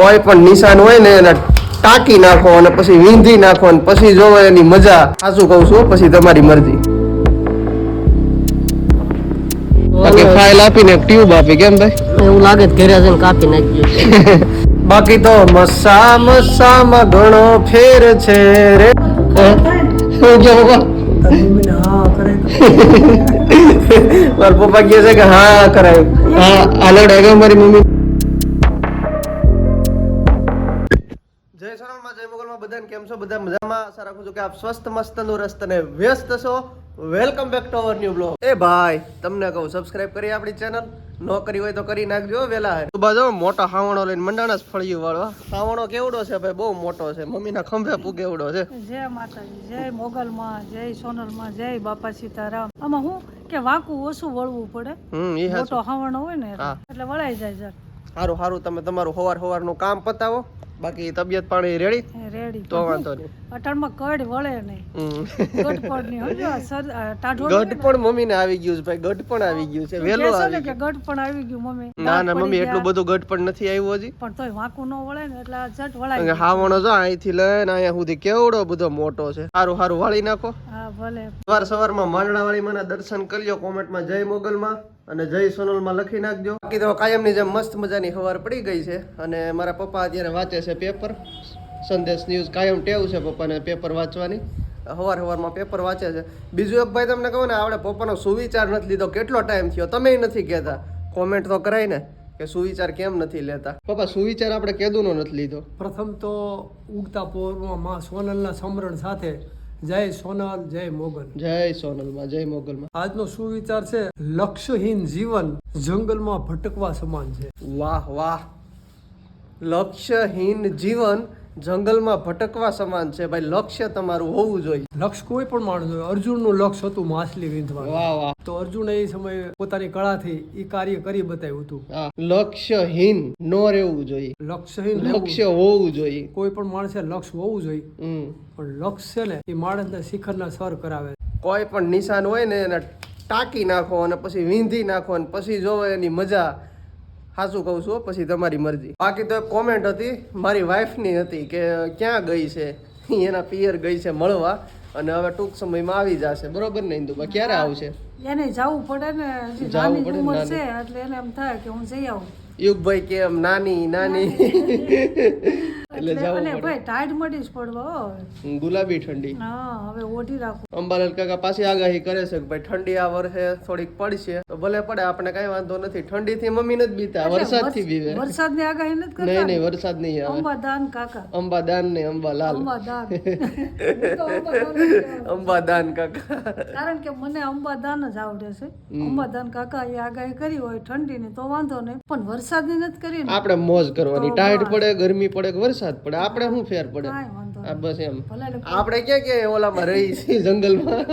કોઈ પણ નિશાન હોય ને એને ટાંકી નાખો અને પછી વીંધી નાખો અને પછી જોવો એની મજા. સાચું કહું છું? પછી તમારી મરજી. બાકી ફાઇલ આપીને ટ્યુબ આપી કેમ ભાઈ? એવું લાગે ઘરે જઈને કાપી નાખ્યું બાકી તો મસા મસામાં ઘણો ફેર છે રે. શું કે મારા પપ્પા કહે છે કે હા કરાય. હા હાલો આગળ મારી મમ્મી? બધાને કેમ છો? બધા મજામાં? આશા રાખું છું કે આપ સ્વસ્થ મસ્ત તંદુરસ્ત અને વ્યસ્ત છો. Welcome back to our new blog એ ભાઈ તમને કહું સબસ્ક્રાઇબ કરી આપણી ચેનલ ન કરી હોય તો કરી નાખજો વેલા હે. બાજો મોટો હાવણો લઈને મંડાણા ફળિયું વાળો. હાવણો કેવડો છે ભાઈ? બહુ મોટો છે. મમ્મીના ખંભે પૂગે એવડો છે. જય માતાજી જય મોગલમાં જય સોનલમાં જય બાપા સીતારામ. આમાં હું કે વાકું ઓછું વળવું પડે. હમ ઈ મોટો હાવણો હોય ને એટલે. વળાઈ જાય જર સારું સારું તમે તમારું હવાર હવારનું કામ પતાવો. બાકી તબિયત પાણી રેડી? રેડી. તો વાંધો નહીં. અટાણમાં કડ વળે નહીં. હમ. ગટપડની હજુ આ સર ટાઢો મમ્મીને આવી ગયું છે ભાઈ ગઢ પણ આવી ગયું છે. વેલો આવી ને કે ગઢ પણ આવી ગયું મમ્મી. ના ના મમ્મી એટલું બધું ગઢ પણ નથી આવ્યું હજી. પણ તોય વાંકું ન વળે ને એટલે ઝટ જાય. હાવણો જો અહીંથી લઈને અહીંયા સુધી કેવડો બધો મોટો છે. સારું સારું વાળી નાખો. હા ભલે. સવાર સવારમાં માંડણા વાળી માના દર્શન કરી લ્યો કોમેન્ટમાં જય મોગલમાં. અને જય સોનલમાં લખી નાખજો. બાકી તો કાયમની જેમ મસ્ત મજાની ખબર પડી ગઈ છે અને મારા પપ્પા અત્યારે વાંચે છે પેપર સંદેશ ન્યૂઝ કાયમ ટેવ છે પપ્પાને પેપર વાંચવાની. હવાર હવારમાં પેપર વાંચે છે. બીજું એક ભાઈ તમને કહું ને આપણે પપ્પાનો સુવિચાર નથી લીધો. કેટલો ટાઈમ થયો? તમે નથી કહેતા. કોમેન્ટ તો કરાય ને કે સુવિચાર કેમ નથી લેતા? પપ્પા, સુવિચાર આપણે કેદુનો નથી લીધો. પ્રથમ તો ઉગતા પોરમાં સોનલના સમરણ સાથે જય સોનલ જય મોગલ. જય સોનલમાં જય મોગલમાં. આજનો શું વિચાર છે લક્ષ્યહીન જીવન જંગલમાં ભટકવા સમાન છે. વાહ વાહ. લક્ષ્યહીન જીવન જંગલમાં ભટકવા સમાન છે. ભાઈ લક્ષ્ય તમારું હોવું જોઈએ. લક્ષ્ય કોઈ પણ માણસ હોય અર્જુનનું લક્ષ્ય હતું માછલી વીંધવાનું. વાહ વાહ. તો અર્જુને એ સમયે પોતાની કળાથી એ કાર્ય કરી બતાવ્યું હતું. લક્ષ્યહીન ન રહેવું જોઈએ. લક્ષ્યહીન લક્ષ્ય હોવું જોઈએ. કોઈ પણ માણસે લક્ષ્ય હોવું જોઈએ. પણ લક્ષ્ય ને એ માણસને શિખરના સર કરાવે. કોઈ પણ નિશાન હોય ને એને ટાંકી નાખો અને પછી વીંધી નાખો અને પછી જોવો એની મજા સાચું કહું છું પછી તમારી મરજી. બાકી તો એક કોમેન્ટ હતી મારી વાઈફની હતી કે ક્યાં ગઈ છે? એના પિયર ગઈ છે મળવા અને હવે ટૂંક સમયમાં આવી જશે. બરોબર ને ઇન્દુબા? ક્યારે આવશે? એને જવું પડે ને જવું પડે છે એટલે એને એમ થાય કે હું જઈ આવું. યુગભાઈ કે એમ નાની. નાની. એટલે જવું અને ભાઈ ટાઈટ જ પડવા ગુલાબી ઠંડી. હા હવે ઓઢી રાખો. અંબાલાલ કાકા પાછી આગાહી કરે છે કે ભાઈ ઠંડી આ વર્ષે થોડીક પડશે. તો ભલે પડે આપણે કઈ વાંધો નથી. ઠંડીથી મમ્મી નથી બીતા વરસાદથી બીવે. વરસાદની આગાહી નથી કરતા? નહીં વરસાદ નહીં આવે. અંબાદાન કાકા. અંબાદાન ને અંબાલાલ. અંબાદાન. અંબાદાન કાકા. કારણ કે મને અંબાદાન જ આવડે છે. અંબાદાન કાકા એ આગાહી કરી હોય ઠંડી ની તો વાંધો નહીં. પણ વરસાદની નથી કરી આપણે મોજ કરવાની. ટાઈટ પડે ગરમી પડે કે વરસાદ પડે. આપણે શું ફેર પડે? આ બસ એમ. આપણે ક્યાં ક્યાં ઓલામાં રહી છીએ જંગલમાં?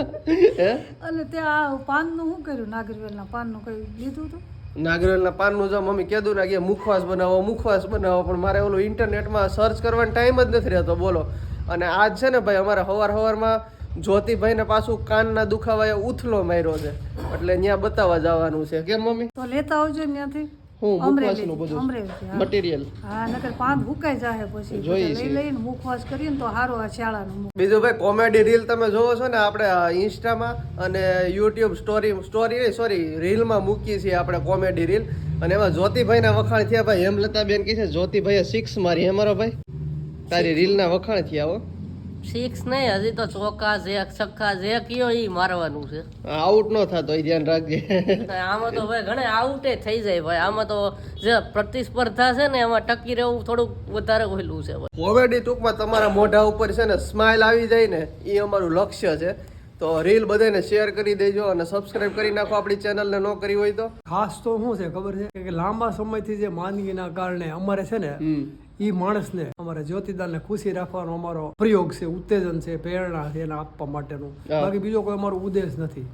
હે? અને ત્યાં પાનનું શું કર્યું? નાગરવેલના પાનનું કઈ લીધું હતું? નાગરેલના પાનનું જો મમ્મી કીધું ને કે મુખવાસ બનાવો મુખવાસ બનાવો પણ મારે ઓલું ઇન્ટરનેટમાં સર્ચ કરવાનો ટાઈમ જ નથી રહેતો. બોલો. અને આજ છે ને ભાઈ અમારે હવાર હવારમાં જ્યોતિભાઈને પાછું કાનના દુખાવાએ ઉથલો માર્યો છે. એટલે ત્યાં બતાવવા જવાનું છે. કેમ મમ્મી? તો લેતા આવજો ત્યાંથી હું અમરેલી મુખવાસનું બધું અમરેલી હા. નકર પાન હુકાઈ જાય પછી. જોઈએ લઈ લઈને મુખવાસ કરીને તો હારો આ શાળાનું બીજું ભાઈ કોમેડી રીલ તમે જોવો છો ને આપણે ઇન્સ્ટામાં અને યુટ્યુબ સ્ટોરી સ્ટોરી નહીં સોરી રીલમાં મૂકીએ છીએ આપણે કોમેડી રીલ અને એમાં જ્યોતિભાઈના વખાણ થયા ભાઈ. હેમલતાબેન કહે છે જ્યોતિભાઈએ સિક્સ મારી. હે મારો ભાઈ? તારી રીલના વખાણ થયા હો. સિક્સ નહીં હજી તો ચોકા છે છક્કા છે કયો એ મારવાનું છે? આઉટ નો થતો એ ધ્યાન રાખજે. આમાં તો ભાઈ ઘણે આઉટે થઈ જાય ભાઈ. આમાં તો જે પ્રતિસ્પર્ધા છે ને એમાં ટકી રહેવું થોડુંક વધારે ઓયલું છે કોમેડી ટૂંકમાં તમારા મોઢા ઉપર છે ને સ્માઇલ આવી જાય ને એ અમારું લક્ષ્ય છે. તો રીલ બધાને શેર કરી દેજો અને સબસ્ક્રાઇબ કરી નાખો આપણી ચેનલને ન. કરી હોય તો. ખાસ તો શું છે ખબર છે? કે લાંબા સમયથી જે માંદગીના કારણે અમારે છે ને એ ઈ માણસને અમારે જ્યોતિદાનને ખુશી રાખવાનો અમારો પ્રયોગ છે ઉત્તેજન છે પ્રેરણા છે એને આપવા માટેનું. બાકી બીજો કોઈ અમારો ઉદ્દેશ નથી.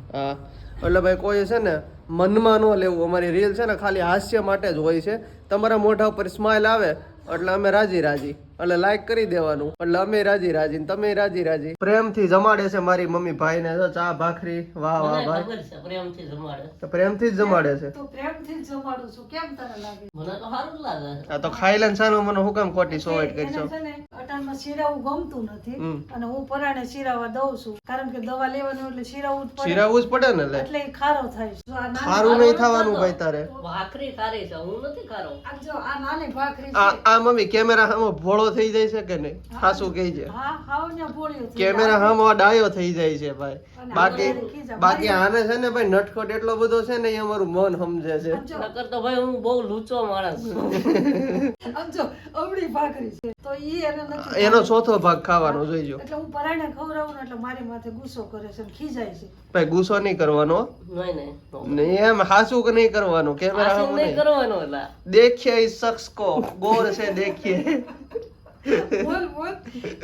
એટલે ભાઈ કોઈ છે ને મનમાં ન લેવું. અમારી રીલ છે ને ખાલી હાસ્ય માટે જ હોય છે. તમારા મોઢા ઉપર સ્માઇલ આવે એટલે અમે રાજી રાજી એટલે લાઈક કરી દેવાનું. એટલે અમે રાજી રાજી તમે રાજી રાજી. પ્રેમથી જમાડે છે મારી મમ્મી ભાઈને. ને ચા ભાખરી. વાહ વાહ ભાઈ. પ્રેમથી જમાડે. તો પ્રેમથી જ જમાડે છે. તો પ્રેમથી જ જમાડું છું. કેમ તને લાગે? મને તો સારું લાગે. આ તો ખાઈ લે ને મને હું કામ ખોટી સોવાઈટ કરશો અટાણમાં શીરાવું ગમતું નથી અને હું પરાણે શીરાવા દઉં છું. કારણ કે દવા લેવાની એટલે શીરાવું જ પડે. શીરાવું જ પડે ને એટલે? ખારો થાય છે. જો આ નાની- ખારું નહીં થવાનું ભાઈ તારે. ભાખરી ખારી છે હું નથી ખારો. આ જો આ નાની ભાખરી આ મમ્મી કેમેરા સામે ભોળો થઈ જાય છે કે નહીં? ખાસું કહી છે. કેમેરા હમ ડાયો થઈ જાય છે ભાઈ. બાકી બાકી આને છે ને ભાઈ નટખટ એટલો બધો છે ને એ અમારું મન સમજે છે. નકર તો ભાઈ હું બહુ લૂચો માણસ છું. આમ જો ભાખરી છે. તો ઈ એને નથી એનો ચોથો ભાગ ખાવાનો જોઈજો. એટલે હું પરાણે ખવડાવું એટલે મારી માથે ગુસ્સો કરે છે ને ખીજાય છે. ભાઈ ગુસ્સો નહીં કરવાનો નહીં નહીં. એમ હાસું કે નહીં કરવાનો કેમેરા આસિંગ નહીં નહીં. કરવાનો એટલે. દેખીએ શખ્સ કો ગોર છે દેખીએ બોલ બોલ.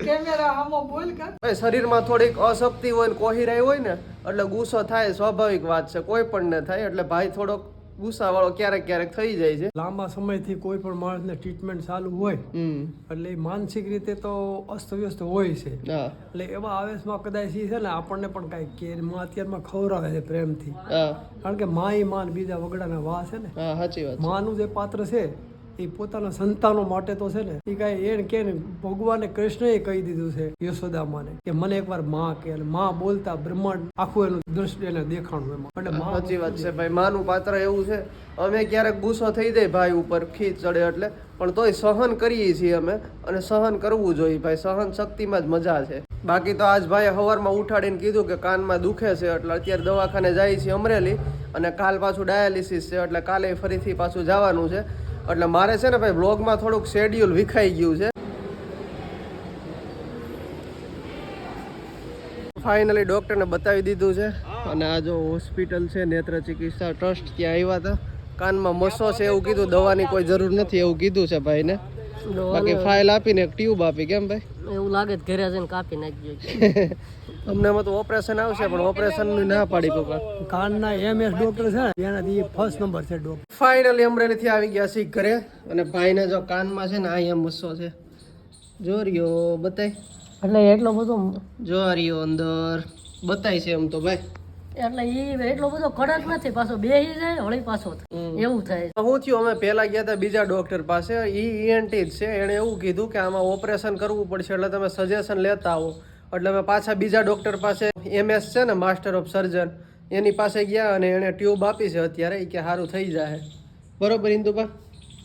કેમેરા હામો બોલ કર શરીરમાં થોડીક અશક્તિ હોય ને કોહિરાઈ હોય ને એટલે ગુસ્સો થાય સ્વાભાવિક વાત છે કોઈ પણ ને થાય એટલે ભાઈ થોડોક ગુસ્સાવાળો ક્યારેક ક્યારેક થઈ જાય છે. લાંબા સમયથી કોઈ પણ માણસને ટ્રીટમેન્ટ ચાલુ હોય એટલે માનસિક રીતે તો અસ્તવ્યસ્ત હોય છે. એટલે એવા આવેશમાં કદાચ છે ને આપણને પણ કાંઈક કે માં અત્યારમાં ખવડાવે છે પ્રેમથી. કારણ કે માં ઈ માન બીજા વગડાના વા છે ને. હા સાચી વાત માનું જે પાત્ર છે એ પોતાના સંતાનો માટે તો છે ને એ કાંઈ એને કે ને ભગવાને કૃષ્ણએ કહી દીધું છે યશોદા માને કે મને એકવારમાં કે અને માં બોલતા બ્રહ્માંડ આખું એનું દ્રશ્ય એને દેખાણું એમાં. એટલે સાચી વાત છે ભાઈ માનું પાત્ર એવું છે અમે ક્યારેક ગુસ્સો થઈ જાય ભાઈ ઉપર ખીચ ચડે એટલે પણ તોય સહન કરીએ છીએ અમે અને સહન કરવું જોઈએ ભાઈ સહન શક્તિમાં જ મજા છે. બાકી તો આજ ભાઈ સવારમાં ઉઠાડીને કીધું કે કાનમાં દુખે છે એટલે અત્યારે દવાખાને જાય છે અમરેલી અને કાલ પાછું ડાયાલિસિસ છે એટલે કાલે ફરીથી પાછું જવાનું છે. એટલે મારે છે ને ભાઈ બ્લોગમાં થોડુંક શેડ્યુલ વિખાઈ ગયું છે. ફાઇનલી ડૉક્ટરને બતાવી દીધું છે. અને આ જો હોસ્પિટલ છે નેત્ર ચિકિત્સા ટ્રસ્ટ ત્યાં આવ્યા હતા કાનમાં મસો છે એવું કીધું દવાની કોઈ જરૂર નથી એવું કીધું છે ભાઈને. બાકી ફાઇલ આપીને એક ટ્યુબ આપી કેમ ભાઈ? એવું લાગે ઘરે જઈને કાપી નાખજો. અમને એમાં તો ઓપરેશન આવશે પણ ઓપરેશન ના પાડી પપ્પા કાનના એમએસ ડોક્ટર છે ને એનાથી ફર્સ્ટ નંબર છે ડોક્ટર ફાઇનલી અમરેલીથી આવી ગયા છીએ ઘરે અને ભાઈને જો કાનમાં છે ને અહીંયા મસ્સો છે. જો રહ્યો બતાય. એટલે એટલો બધો જો રહ્યો અંદર બતાય છે એમ તો ભાઈ. એટલે એ એટલો બધો કડક નથી પાછો બે જાય વળી પાછો એવું થાય. હું થયું અમે પહેલા ગયા હતા બીજા ડોક્ટર પાસે. ઈ ઈએનટી જ છે એણે એવું કીધું કે આમાં ઓપરેશન કરવું પડશે એટલે તમે સજેશન લેતા આવો. એટલે અમે પાછા બીજા ડૉક્ટર પાસે એમએસ છે ને માસ્ટર ઓફ સર્જન એની પાસે ગયા અને એણે ટ્યુબ આપી છે અત્યારે કે સારું થઈ જાય બરોબર ઇન્દુબા?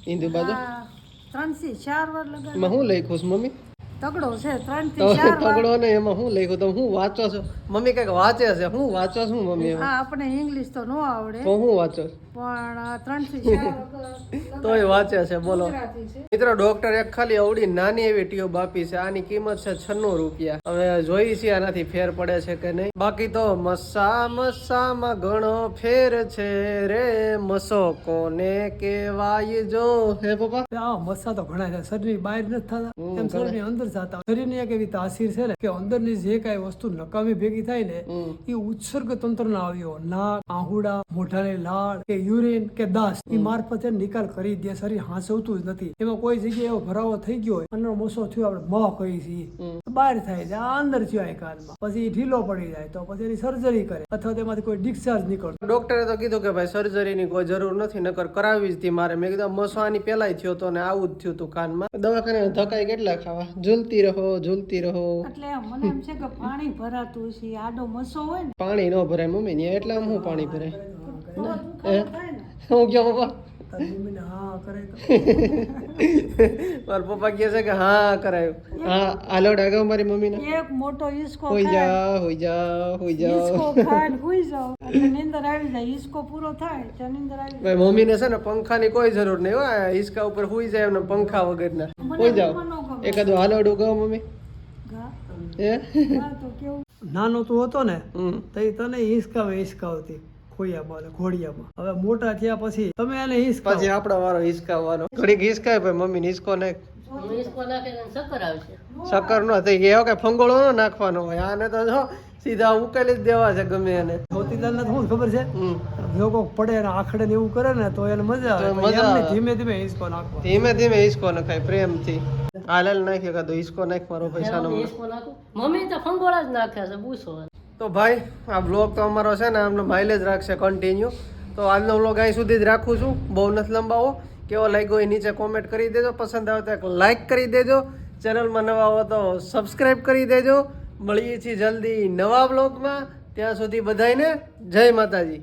ઇન્દુબા જો. આ ત્રણથી ચાર વાર લગાડ હું લઈ ખુશ મમ્મી? તગડો છે ત્રણથી ચાર તગડો ને એમાં હું લખ્યું? તો હું વાંચો છું. મમ્મી કંઈક વાંચે છે. હું વાંચો છું મમ્મી હા આપણે ઇંગ્લિશ તો ન આવડે. તો હું વાંચો પણ ત્રણથી ચાર તોય વાંચે છે બોલો. મિત્રો ડોક્ટર એક ખાલી અવડી નાની એવી ટ્યુબ આપી છે. આની કિંમત છે છન્નું રૂપિયા. હવે જોઈ છે આનાથી ફેર પડે છે કે નહીં? બાકી તો મસ્સા મસ્સામાં ઘણો ફેર છે રે. મસો કોને કેવાય જો? હે પપ્પા? મસા મસ્સા તો ઘણા છે. શરીર બહાર નથી થતા. એમ શરીર અંદર થતા શરીરની એક એવી તાસીર છે ને કે અંદરની જે કઈ વસ્તુ નકામી ભેગી થાય ને એ ઉત્સર્ગ તંત્ર ના આવ્યો. નાક આહુડા મોઢાની લાળ કે યુરિન કે દાસ એ મારફતે નિકાલ કરી દે. શરીર હાંસવતું જ નથી. એમાં કોઈ જગ્યાએ એવો ભરાવો થઈ ગયો હોય અને મોસો થયો આપણે મોહ કહી છીએ બહાર થાય છે અંદર થયો એ કાનમાં. પછી ઢીલો પડી જાય તો પછી એની સર્જરી કરે. અથવા તેમાંથી કોઈ ડિસ્ચાર્જ નીકળતો. ડોક્ટરે તો કીધું કે ભાઈ સર્જરીની કોઈ જરૂર નથી નકર કરાવી જ હતી મારે. મેં કીધું મસવાની પેલાય થયો તો ને આવું જ થયું હતું કાનમાં. દવાખાને ધકાઈ કેટલા ખાવા? ઝૂલતી રહો ઝૂલતી રહો. એટલે મને એમ છે કે પાણી ભરાતું છે આડો મસો હોય ને. પાણી ન ભરાય મમ્મી ને એટલે આમ હું પાણી ભરાય. ને હું? ગયો પપ્પા? તારી મમ્મીને હા કરે તો. મારા પપ્પા કહે છે કે હા કરાયું. હા હાલો ડાગો મારી મમ્મીને. એક મોટો ઈસકો હોઈ જા હોઈ જા હોઈ જા. ઈસકો ખાય હુઈ જાવ એટલે નીંદર આવી જાય ઈસકો પૂરો થાય ત્યાં નીંદર આવી જાય. ભાઈ મમ્મીને છે ને પંખાની કોઈ જરૂર નહીં હો આ ઉપર હોઈ જાય એમને પંખા વગરના. હોઈ ન ગમે. એકાદું હાલોડું કહો મમ્મી. નાનો તું હતો ને તો તને હિસકાવે હિસકાવતી ખોયામાં અને ઘોડિયામાં. હવે મોટા થયા પછી તમે એને હિસકા પછી આપણો વારો હિસકાવવાનો ઘડીક હિસકાય ભાઈ મમ્મી નાખે. ને શક્કર નો થઈ ગયો કે ફંગોળો નો નાખવાનો હોય. આને તો જો સીધા ઉકેલી જ દેવા છે ગમે એને. ચોતીદાર ને શું ખબર છે? લોકો પડે ને આખડે ને એવું કરે ને તો એને મજા આવે. મજા ધીમે ધીમે હિસકો નાખવા ધીમે ધીમે હિસકો નખાય પ્રેમથી. હાલ હાલ નાખ્યો કાં તો હિસકો નાખ મારો પૈસાનો. મમ્મી તો ફંગોળા જ નાખ્યા છે પૂછો તો ભાઈ આ બ્લોગ તો અમારો છે ને આમનો માઇલેજ રાખશે કન્ટિન્યુ તો આજનો બ્લોગ અહીં સુધી જ રાખું છું. બહુ નથી લંબાવો. કેવો લાગ્યો એ નીચે કોમેન્ટ કરી દેજો. પસંદ આવે તો એક લાઈક કરી દેજો. ચેનલમાં નવા હો તો સબસ્ક્રાઈબ કરી દેજો. મળીએ છીએ જલ્દી નવા બ્લોગમાં ત્યાં સુધી બધાને જય માતાજી.